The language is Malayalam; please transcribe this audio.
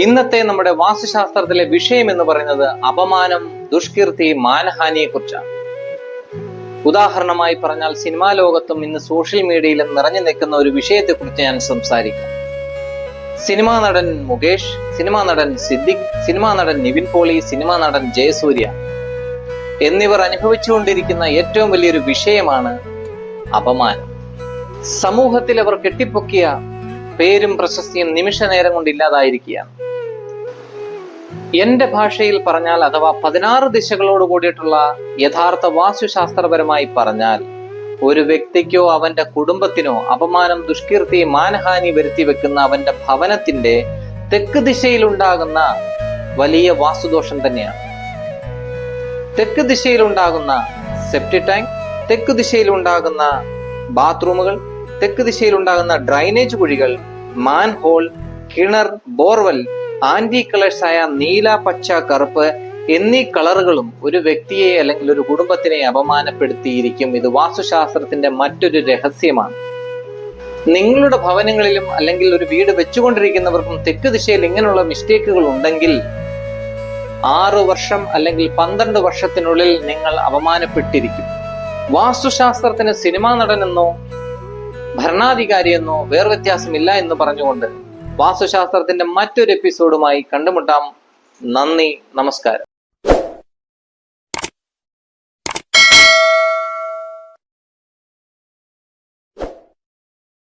ഇന്നത്തെ നമ്മുടെ വാസ്തുശാസ്ത്രത്തിലെ വിഷയം എന്ന് പറയുന്നത് അപമാനം ദുഷ്കീർത്തി മാനഹാനിയെ കുറിച്ചാണ്. ഉദാഹരണമായി പറഞ്ഞാൽ സിനിമാ ലോകത്തും ഇന്ന് സോഷ്യൽ മീഡിയയിലും നിറഞ്ഞു നിൽക്കുന്ന ഒരു വിഷയത്തെക്കുറിച്ച് ഞാൻ സംസാരിക്കാം. സിനിമാ നടൻ മുകേഷ് സിനിമാ നടൻ സിദ്ദിഖ് സിനിമാ നടൻ നിവിൻ പോളി സിനിമാ നടൻ ജയസൂര്യ എന്നിവർ അനുഭവിച്ചുകൊണ്ടിരിക്കുന്ന ഏറ്റവും വലിയൊരു വിഷയമാണ് അപമാനം. സമൂഹത്തിൽ അവർ കെട്ടിപ്പൊക്കിയ പേരും പ്രശസ്തിയും നിമിഷ നേരം കൊണ്ട് ഇല്ലാതായിരിക്കുകയാണ്. എന്റെ ഭാഷയിൽ പറഞ്ഞാൽ അഥവാ പതിനാറ് ദിശകളോട് കൂടിയിട്ടുള്ള യഥാർത്ഥ വാസ്തുശാസ്ത്രപരമായി പറഞ്ഞാൽ ഒരു വ്യക്തിക്കോ അവന്റെ കുടുംബത്തിനോ അപമാനം ദുഷ്കീർത്തി മാനഹാനി വരുത്തി വെക്കുന്ന അവന്റെ ഭവനത്തിന്റെ തെക്ക് ദിശയിലുണ്ടാകുന്ന വലിയ വാസ്തുദോഷം തന്നെയാണ്. തെക്ക് ദിശയിലുണ്ടാകുന്ന സെപ്റ്റി ടാങ്ക് തെക്ക് ദിശയിലുണ്ടാകുന്ന ബാത്റൂമുകൾ തെക്ക് ദിശയിലുണ്ടാകുന്ന ഡ്രൈനേജ് കുഴികൾ മാൻഹോൾ കിണർ ബോർവൽ ആന്റി കളേഴ്സായ നീല പച്ച കറുപ്പ് എന്നീ കളറുകളും ഒരു വ്യക്തിയെ അല്ലെങ്കിൽ ഒരു കുടുംബത്തിനെ അപമാനപ്പെടുത്തിയിരിക്കും. ഇത് വാസ്തുശാസ്ത്രത്തിന്റെ മറ്റൊരു രഹസ്യമാണ്. നിങ്ങളുടെ ഭവനങ്ങളിലും അല്ലെങ്കിൽ ഒരു വീട് വെച്ചുകൊണ്ടിരിക്കുന്നവർക്കും തെക്ക് ദിശയിൽ ഇങ്ങനെയുള്ള മിസ്റ്റേക്കുകൾ ഉണ്ടെങ്കിൽ ആറു വർഷം അല്ലെങ്കിൽ പന്ത്രണ്ട് വർഷത്തിനുള്ളിൽ നിങ്ങൾ അപമാനപ്പെട്ടിരിക്കും. വാസ്തുശാസ്ത്രത്തിന് സിനിമാ നടനെന്നോ ഭരണാധികാരിയെന്നോ വേർവ്യത്യാസമില്ല എന്ന് പറഞ്ഞുകൊണ്ട് വാസ്തുശാസ്ത്രത്തിന്റെ മറ്റൊരു എപ്പിസോഡുമായി കണ്ടുമുട്ടാം. നന്ദി നമസ്കാരം.